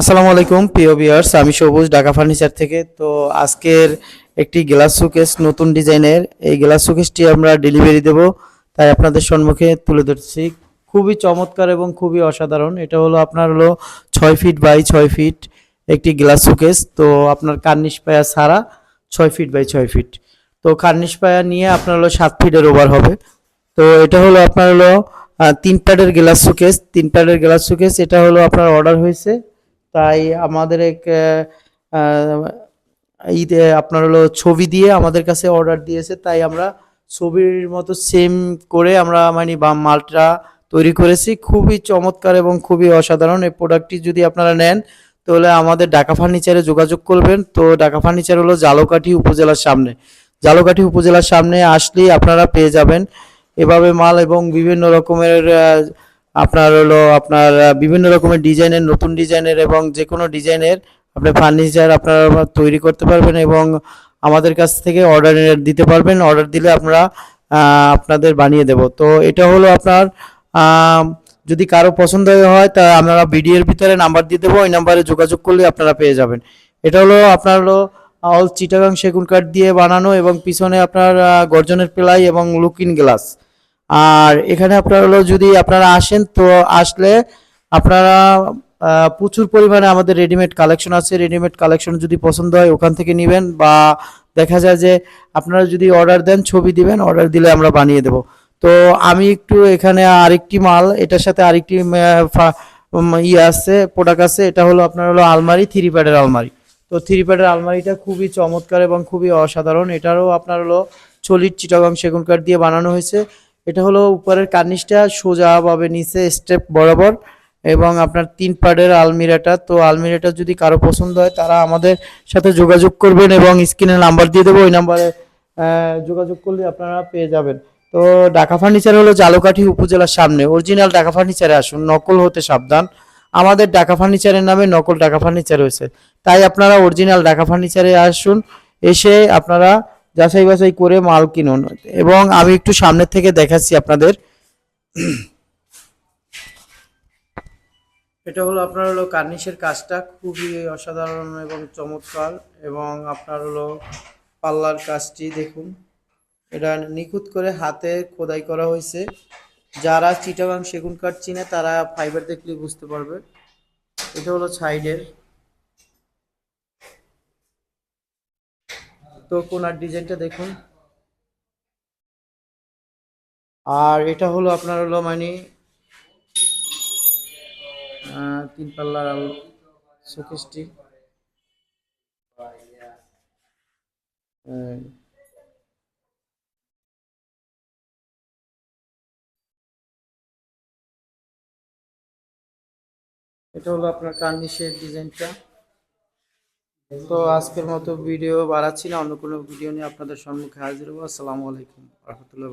আসসালামু আলাইকুম, প্রিয় ভিউয়ার্স, আমি সবুজ, ঢাকা ফার্নিচার থেকে। তো আজকের একটি গ্লাস শোকেস নতুন ডিজাইনের। এই গ্লাস শোকেসটি আমরা ডেলিভারি দেব, তাই আপনাদের সম্মুখে তুলে ধরছি। খুবই চমৎকার এবং খুবই অসাধারণ। এটা হলো আপনার হলো ছয় ফিট বাই ছয় ফিট একটি গ্লাস শোকেস। তো আপনার কার্নিশ পায়া সারা ছয় ফিট বাই ছয় ফিট। তো কার্নিশ পায়া নিয়ে আপনার হলো সাত ফিটের ওভার হবে। তো এটা হলো আপনার হলো তিন প্যাডের গ্লাস শোকেস। তিন প্যাডের গ্লাস শোকেস, এটা হলো আপনার অর্ডার হয়েছে তাই আমাদের এক ঈদে আপনার হলো ছবি দিয়ে আমাদের কাছে অর্ডার দিয়েছে। তাই আমরা ছবির মতো সেম করে আমরা মানে বা মালটা তৈরি করেছি। খুবই চমৎকার এবং খুবই অসাধারণ এই প্রোডাক্টটি যদি আপনারা নেন, তাহলে আমাদের ঢাকা ফার্নিচারে যোগাযোগ করবেন। তো ঢাকা ফার্নিচার হলো জালকাঠি উপজেলার সামনে। জালকাঠি উপজেলার সামনে আসলেই আপনারা পেয়ে যাবেন। এভাবে মাল এবং বিভিন্ন রকমের আপনার হলো আপনার বিভিন্ন রকমের ডিজাইনের, নতুন ডিজাইনের এবং যে কোনো ডিজাইনের আপনি ফার্নিচার আপনারা তৈরি করতে পারবেন এবং আমাদের কাছ থেকে অর্ডার দিতে পারবেন। অর্ডার দিলে আমরা আপনাদের বানিয়ে দেব। তো এটা হলো আপনার যদি কারও পছন্দ হয় তা আমরা ভিডিওর ভিতরে নাম্বার দিয়ে দেবো। ওই নাম্বারে যোগাযোগ করলে আপনারা পেয়ে যাবেন। এটা হলো আপনার হলো অল চিটাগাং সেগুন কাঠ দিয়ে বানানো এবং পিছনে আপনার গর্জনের প্লাই এবং লুকিং গ্লাস আর এখানে আপনার হলো যদি আপনারা আসেন, তো আসলে আপনারা প্রচুর পরিমাণে আমাদের রেডিমেড কালেকশন আছে। রেডিমেড কালেকশন যদি পছন্দ হয়, ওখান থেকে নেবেন বা দেখা যায় যে আপনারা যদি অর্ডার দেন, ছবি দিবেন অর্ডার দিলে আমরা বানিয়ে দেব। তো আমি একটু এখানে আরেকটি মাল, এটার সাথে আরেকটি ইয়ে আছে প্রোডাক্ট আছে। এটা হলো আপনার হলো আলমারি থ্রি প্যাডের আলমারি। তো থ্রি প্যাডের আলমারিটা খুবই চমৎকার এবং খুবই অসাধারণ। এটারও আপনার হলো চলির চিটাগাং সেগুন কাঠ দিয়ে বানানো হয়েছে। এটা হলো উপরের কার্নিশটা সোজাভাবে নিচে স্টেপ বরাবর এবং আপনার তিন পার্টের আলমিরাটা। তো আলমিরাটা যদি কারও পছন্দ হয়, তারা আমাদের সাথে যোগাযোগ করবেন এবং স্ক্রিনে নাম্বার দিয়ে দেবো, ওই নাম্বারে যোগাযোগ করলে আপনারা পেয়ে যাবেন। তো ঢাকা ফার্নিচার হলো জালকাঠি উপজেলার সামনে। অরিজিনাল ঢাকা ফার্নিচারে আসুন, নকল হতে সাবধান। আমাদের ঢাকা ফার্নিচারের নামে নকল ঢাকা ফার্নিচার হয়েছে তাই আপনারা অরিজিনাল ঢাকা ফার্নিচারে আসুন, এসে আপনারা যাচাই বাছাই করে মাল কিনুন। এবং আমি একটু সামনের থেকে দেখাচ্ছি আপনাদের। এটা হলো আপনার হলো কার্নিশের কাজটা, খুবই অসাধারণ এবং চমৎকার। এবং আপনার হলো পাল্লার কাজটি দেখুন। এটা নিখুঁত করে হাতে খোদাই করা হয়েছে। যারা চিটাগাং সেগুন কাঠ চিনে, তারা ফাইবার দেখলে বুঝতে পারবে। এটা হলো সাইডের। তো কোনার ডিজাইনটা দেখুন। আর এটা হলো আপনার হলো মানে তিন পাল্লার আলো শোকেসটি এটা হলো আপনার কার্নিশের ডিজাইনটা। তো আজকের মতো ভিডিও বাড়াচ্ছি না, অন্য কোনো ভিডিও নিয়ে আপনাদের সম্মুখে হাজির হব। আসসালামু আলাইকুম। রহমতুল্লাহ